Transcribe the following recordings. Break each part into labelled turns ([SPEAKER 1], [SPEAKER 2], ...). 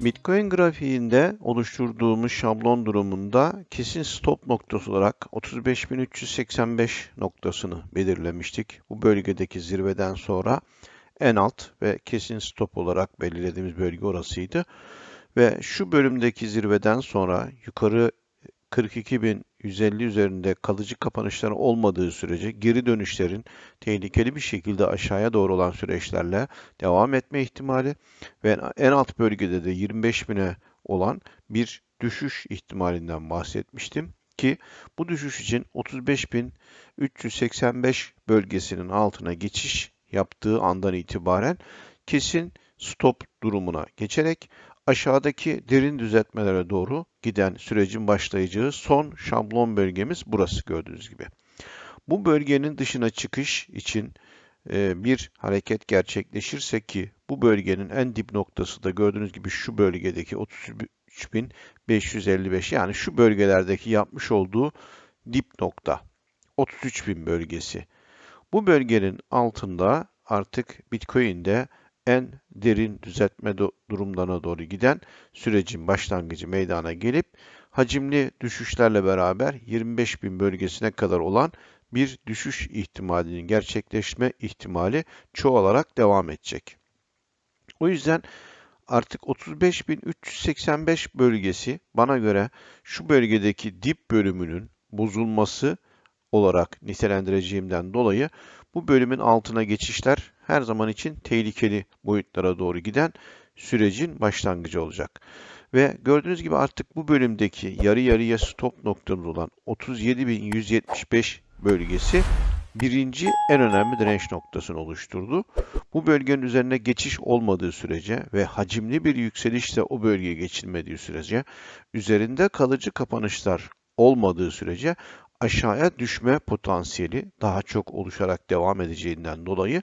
[SPEAKER 1] Bitcoin grafiğinde oluşturduğumuz şablon durumunda kesin stop noktası olarak 35.385 noktasını belirlemiştik. Bu bölgedeki zirveden sonra en alt ve kesin stop olarak belirlediğimiz bölge orasıydı. Ve şu bölümdeki zirveden sonra yukarı 42.150 üzerinde kalıcı kapanışların olmadığı sürece geri dönüşlerin tehlikeli bir şekilde aşağıya doğru olan süreçlerle devam etme ihtimali ve en alt bölgede de 25.000'e olan bir düşüş ihtimalinden bahsetmiştim ki bu düşüş için 35.385 bölgesinin altına geçiş yaptığı andan itibaren kesin stop durumuna geçerek aşağıdaki derin düzeltmelere doğru giden sürecin başlayacağı son şablon bölgemiz burası gördüğünüz gibi. Bu bölgenin dışına çıkış için e, bir hareket gerçekleşirse ki bu bölgenin en dip noktası da gördüğünüz gibi şu bölgedeki 33.555 yani şu bölgelerdeki yapmış olduğu dip nokta 33.000 bölgesi. Bu bölgenin altında artık Bitcoin'de en derin düzeltme durumlarına doğru giden sürecin başlangıcı meydana gelip hacimli düşüşlerle beraber 25 bin bölgesine kadar olan bir düşüş ihtimalinin gerçekleşme ihtimali çoğalarak devam edecek. O yüzden artık 35.385 bölgesi bana göre şu bölgedeki dip bölümünün bozulması olarak nitelendireceğimden dolayı bu bölümün altına geçişler her zaman için tehlikeli boyutlara doğru giden sürecin başlangıcı olacak. Ve gördüğünüz gibi artık bu bölümdeki yarı yarıya stop noktamız olan 37.175 bölgesi birinci en önemli direnç noktasını oluşturdu. Bu bölgenin üzerine geçiş olmadığı sürece ve hacimli bir yükselişle o bölgeye geçilmediği sürece üzerinde kalıcı kapanışlar olmadığı sürece aşağıya düşme potansiyeli daha çok oluşarak devam edeceğinden dolayı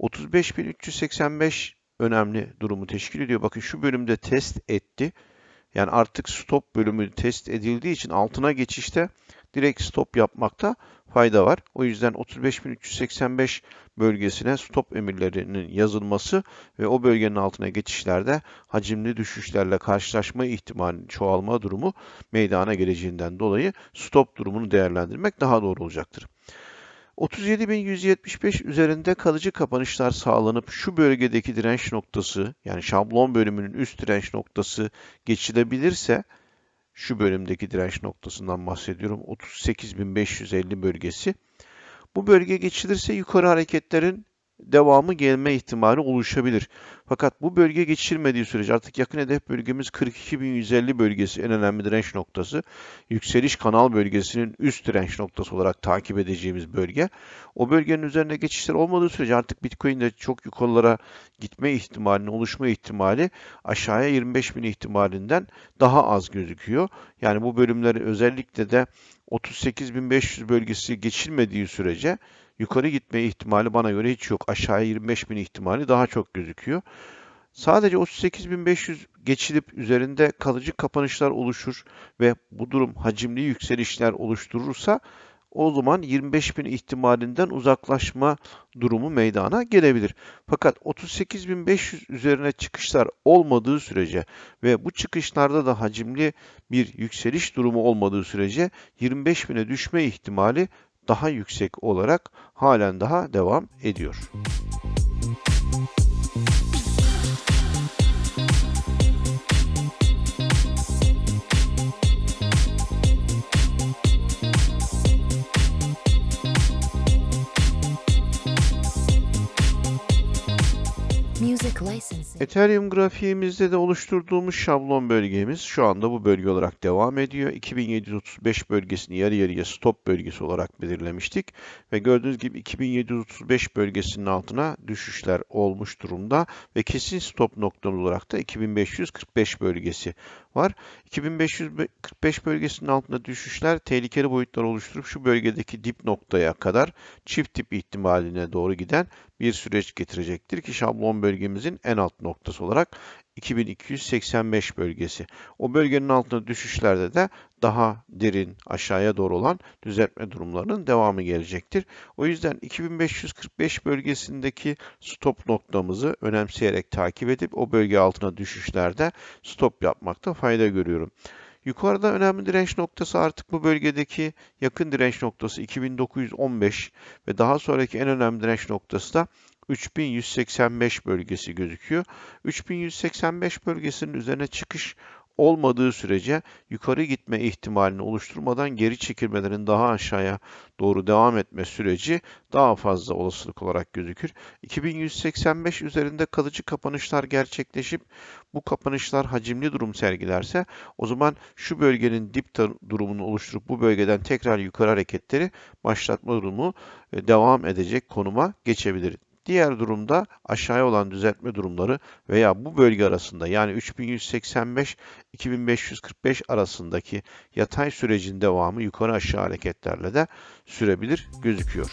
[SPEAKER 1] 35.385 önemli durumu teşkil ediyor. Bakın şu bölümde test etti. Yani artık stop bölümü test edildiği için altına geçişte direkt stop yapmakta fayda var. O yüzden 35.385 bölgesine stop emirlerinin yazılması ve o bölgenin altına geçişlerde hacimli düşüşlerle karşılaşma ihtimalinin çoğalma durumu meydana geleceğinden dolayı stop durumunu değerlendirmek daha doğru olacaktır. 37.175 üzerinde kalıcı kapanışlar sağlanıp şu bölgedeki direnç noktası yani şablon bölümünün üst direnç noktası geçilebilirse şu bölümdeki direnç noktasından bahsediyorum 38.550 bölgesi. Bu bölge geçilirse yukarı hareketlerin devamı gelme ihtimali oluşabilir. Fakat bu bölge geçilmediği sürece artık yakın hedef bölgemiz 42.150 bölgesi en önemli direnç noktası. Yükseliş kanal bölgesinin üst direnç noktası olarak takip edeceğimiz bölge. O bölgenin üzerinde geçişler olmadığı sürece artık Bitcoin'de çok yukarılara gitme ihtimalinin oluşma ihtimali aşağıya 25.000 ihtimalinden daha az gözüküyor. Yani bu bölümleri özellikle de 38.500 bölgesi geçilmediği sürece yukarı gitme ihtimali bana göre hiç yok. Aşağıya 25.000 ihtimali daha çok gözüküyor. Sadece 38.500 geçilip üzerinde kalıcı kapanışlar oluşur ve bu durum hacimli yükselişler oluşturursa o zaman 25.000 ihtimalinden uzaklaşma durumu meydana gelebilir. Fakat 38.500 üzerine çıkışlar olmadığı sürece ve bu çıkışlarda da hacimli bir yükseliş durumu olmadığı sürece 25.000'e düşme ihtimali daha yüksek olarak halen daha devam ediyor. Ethereum grafiğimizde de oluşturduğumuz şablon bölgemiz şu anda bu bölge olarak devam ediyor. 2735 bölgesini yarı yarıya stop bölgesi olarak belirlemiştik. Ve gördüğünüz gibi 2735 bölgesinin altına düşüşler olmuş durumda. Ve kesin stop noktamız olarak da 2545 bölgesi var. 2545 bölgesinin altında düşüşler tehlikeli boyutlar oluşturup şu bölgedeki dip noktaya kadar çift tip ihtimaline doğru giden bir süreç getirecektir ki şablon bölgemizin en alt noktası olarak 2285 bölgesi. O bölgenin altında düşüşlerde de daha derin aşağıya doğru olan düzeltme durumlarının devamı gelecektir. O yüzden 2545 bölgesindeki stop noktamızı önemseyerek takip edip o bölge altına düşüşlerde stop yapmakta fayda görüyorum. Yukarıda önemli direnç noktası artık bu bölgedeki yakın direnç noktası 2915 ve daha sonraki en önemli direnç noktası da 3185 bölgesi gözüküyor. 3185 bölgesinin üzerine çıkış olmadığı sürece yukarı gitme ihtimalini oluşturmadan geri çekilmelerin daha aşağıya doğru devam etme süreci daha fazla olasılık olarak gözükür. 2185 üzerinde kalıcı kapanışlar gerçekleşip bu kapanışlar hacimli durum sergilerse o zaman şu bölgenin dip durumunu oluşturup bu bölgeden tekrar yukarı hareketleri başlatma durumu e, devam edecek konuma geçebilir. Diğer durumda aşağıya olan düzeltme durumları veya bu bölge arasında yani 3185-2545 arasındaki yatay sürecin devamı yukarı aşağı hareketlerle de sürebilir gözüküyor.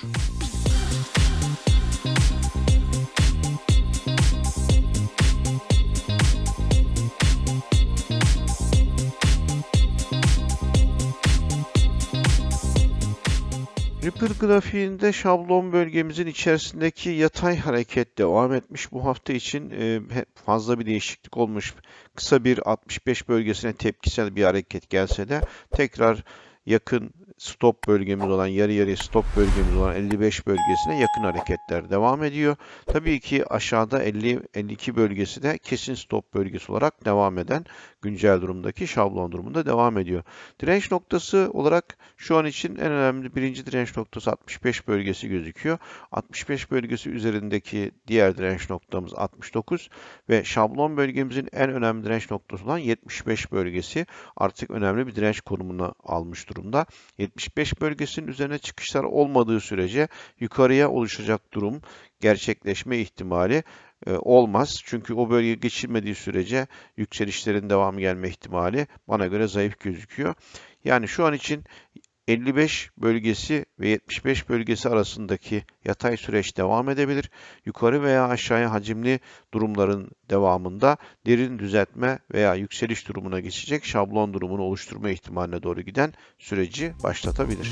[SPEAKER 1] Ripple grafiğinde şablon bölgemizin içerisindeki yatay hareket devam etmiş. Bu hafta için e, fazla bir değişiklik olmuş. Kısa bir 65 bölgesine tepkisel bir hareket gelse de tekrar yakın stop bölgemiz olan yarı yarıya stop bölgemiz olan 55 bölgesine yakın hareketler devam ediyor. Tabii ki aşağıda 50 52 bölgesi de kesin stop bölgesi olarak devam eden güncel durumdaki şablon durumunda devam ediyor. Direnç noktası olarak şu an için en önemli birinci direnç noktası 65 bölgesi gözüküyor. 65 bölgesi üzerindeki diğer direnç noktamız 69 ve şablon bölgemizin en önemli direnç noktası olan 75 bölgesi artık önemli bir direnç konumuna almış durumda. 75 bölgesinin üzerine çıkışlar olmadığı sürece yukarıya oluşacak durum gerçekleşme ihtimali e, olmaz. Çünkü o bölge geçilmediği sürece yükselişlerin devamı gelme ihtimali bana göre zayıf gözüküyor. Yani şu an için 55 bölgesi ve 75 bölgesi arasındaki yatay süreç devam edebilir. Yukarı veya aşağıya hacimli durumların devamında derin düzeltme veya yükseliş durumuna geçecek şablon durumunu oluşturma ihtimaline doğru giden süreci başlatabilir.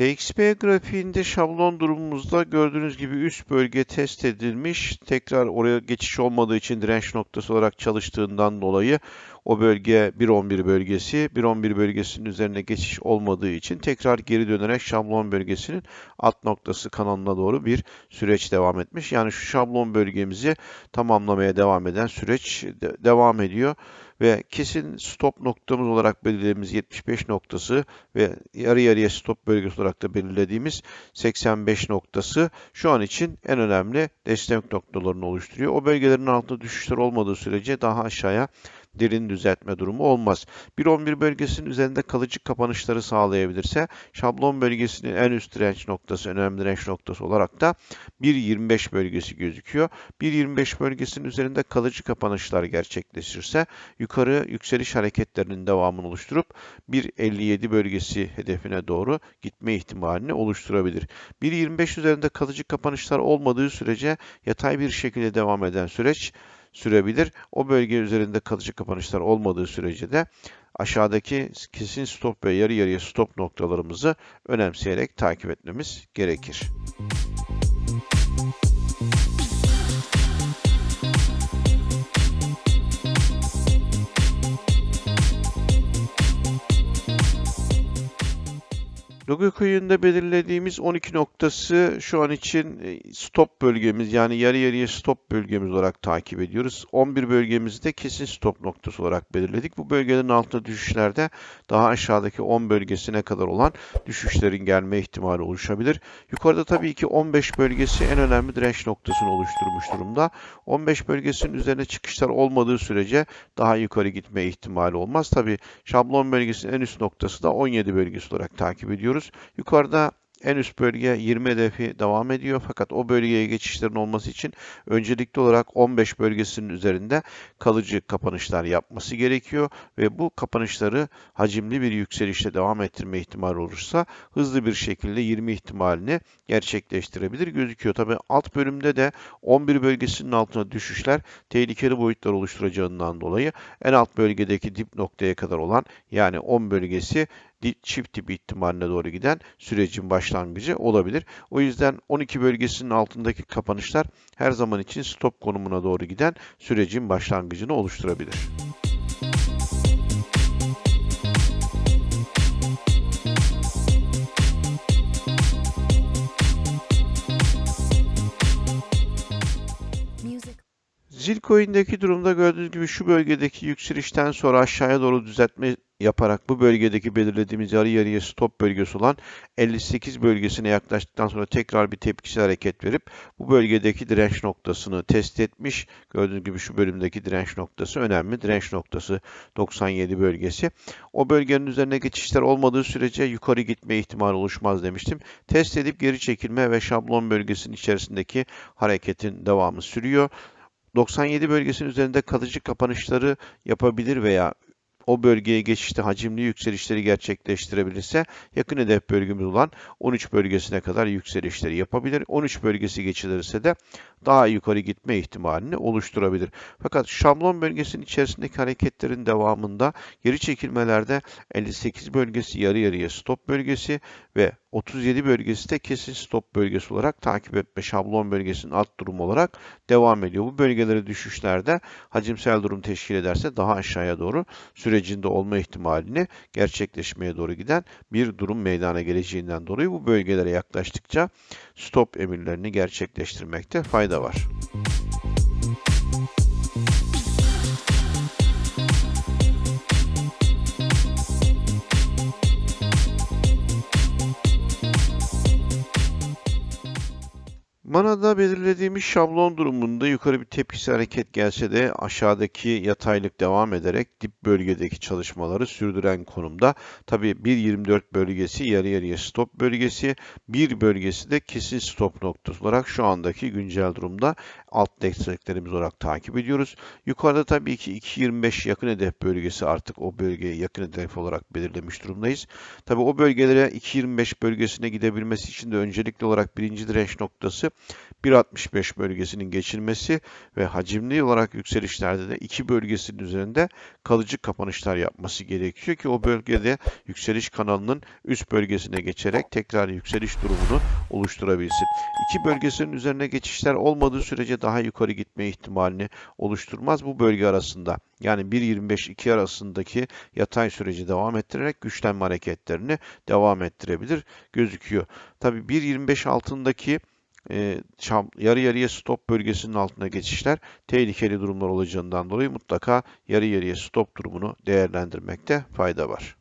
[SPEAKER 1] SXP grafiğinde şablon durumumuzda gördüğünüz gibi üst bölge test edilmiş. Tekrar oraya geçiş olmadığı için direnç noktası olarak çalıştığından dolayı o bölge 1.11 bölgesi. 1.11 bölgesinin üzerine geçiş olmadığı için tekrar geri dönerek şablon bölgesinin alt noktası kanalına doğru bir süreç devam etmiş. Yani şu şablon bölgemizi tamamlamaya devam eden süreç de devam ediyor ve kesin stop noktamız olarak belirlediğimiz 75 noktası ve yarı yarıya stop bölgesi olarak da belirlediğimiz 85 noktası şu an için en önemli destek noktalarını oluşturuyor. O bölgelerin altında düşüşler olmadığı sürece daha aşağıya derin düzeltme durumu olmaz. 1.11 bölgesinin üzerinde kalıcı kapanışları sağlayabilirse şablon bölgesinin en üst direnç noktası, önemli direnç noktası olarak da 1.25 bölgesi gözüküyor. 1.25 bölgesinin üzerinde kalıcı kapanışlar gerçekleşirse yukarı yükseliş hareketlerinin devamını oluşturup 1.57 bölgesi hedefine doğru gitme ihtimalini oluşturabilir. 1.25 üzerinde kalıcı kapanışlar olmadığı sürece yatay bir şekilde devam eden süreç sürebilir. O bölge üzerinde kalıcı kapanışlar olmadığı sürece de aşağıdaki kesin stop ve yarı yarıya stop noktalarımızı önemseyerek takip etmemiz gerekir. Dogecoin'de belirlediğimiz 12 noktası şu an için e, stop bölgemiz yani yarı yarıya stop bölgemiz olarak takip ediyoruz. 11 bölgemizde kesin stop noktası olarak belirledik. Bu bölgelerin altında düşüşlerde daha aşağıdaki 10 bölgesine kadar olan düşüşlerin gelme ihtimali oluşabilir. Yukarıda tabii ki 15 bölgesi en önemli direnç noktasını oluşturmuş durumda. 15 bölgesinin üzerine çıkışlar olmadığı sürece daha yukarı gitme ihtimali olmaz. Tabii şablon bölgesinin en üst noktası da 17 bölgesi olarak takip ediyoruz. Yukarıda En üst bölge 20 hedefi devam ediyor. Fakat o bölgeye geçişlerin olması için öncelikli olarak 15 bölgesinin üzerinde kalıcı kapanışlar yapması gerekiyor. Ve bu kapanışları hacimli bir yükselişle devam ettirme ihtimali olursa hızlı bir şekilde 20 ihtimalini gerçekleştirebilir gözüküyor. Tabi alt bölümde de 11 bölgesinin altına düşüşler tehlikeli boyutlar oluşturacağından dolayı en alt bölgedeki dip noktaya kadar olan yani 10 bölgesi çift tip ihtimaline doğru giden sürecin başlangıcı olabilir. O yüzden 12 bölgesinin altındaki kapanışlar her zaman için stop konumuna doğru giden sürecin başlangıcını oluşturabilir. Zilcoin'deki durumda gördüğünüz gibi şu bölgedeki yükselişten sonra aşağıya doğru düzeltme yaparak bu bölgedeki belirlediğimiz yarı yarıya stop bölgesi olan 58 bölgesine yaklaştıktan sonra tekrar bir tepkisel hareket verip bu bölgedeki direnç noktasını test etmiş. Gördüğünüz gibi şu bölümdeki direnç noktası önemli. Direnç noktası 97 bölgesi. O bölgenin üzerine geçişler olmadığı sürece yukarı gitme ihtimali oluşmaz demiştim. Test edip geri çekilme ve şablon bölgesinin içerisindeki hareketin devamı sürüyor. 97 bölgesinin üzerinde kalıcı kapanışları yapabilir veya o bölgeye geçişte hacimli yükselişleri gerçekleştirebilirse yakın hedef bölgemiz olan 13 bölgesine kadar yükselişleri yapabilir. 13 bölgesi geçilirse de daha yukarı gitme ihtimalini oluşturabilir. Fakat şablon bölgesinin içerisindeki hareketlerin devamında geri çekilmelerde 58 bölgesi yarı yarıya stop bölgesi ve 37 bölgesi de kesin stop bölgesi olarak takip etme şablon bölgesinin alt durum olarak devam ediyor. Bu bölgelere düşüşlerde hacimsel durum teşkil ederse daha aşağıya doğru sürecinde olma ihtimalini gerçekleşmeye doğru giden bir durum meydana geleceğinden dolayı bu bölgelere yaklaştıkça stop emirlerini gerçekleştirmekte fayda var. Manada belirlediğimiz şablon durumunda yukarı bir tepkisi hareket gelse de aşağıdaki yataylık devam ederek dip bölgedeki çalışmaları sürdüren konumda. Tabi 1.24 bölgesi yarı yarıya stop bölgesi, bir bölgesi de kesin stop noktası olarak şu andaki güncel durumda alt desteklerimiz olarak takip ediyoruz. Yukarıda tabii ki 2.25 yakın hedef bölgesi artık o bölgeye yakın hedef olarak belirlemiş durumdayız. Tabi o bölgelere 2.25 bölgesine gidebilmesi için de öncelikli olarak birinci direnç noktası 1.65 bölgesinin geçilmesi ve hacimli olarak yükselişlerde de iki bölgesinin üzerinde kalıcı kapanışlar yapması gerekiyor ki o bölgede yükseliş kanalının üst bölgesine geçerek tekrar yükseliş durumunu oluşturabilsin. İki bölgesinin üzerine geçişler olmadığı sürece daha yukarı gitme ihtimalini oluşturmaz bu bölge arasında. Yani 1.25-2 arasındaki yatay süreci devam ettirerek güçlenme hareketlerini devam ettirebilir gözüküyor. Tabi 1.25 altındaki e, yarı yarıya stop bölgesinin altına geçişler tehlikeli durumlar olacağından dolayı mutlaka yarı yarıya stop durumunu değerlendirmekte fayda var.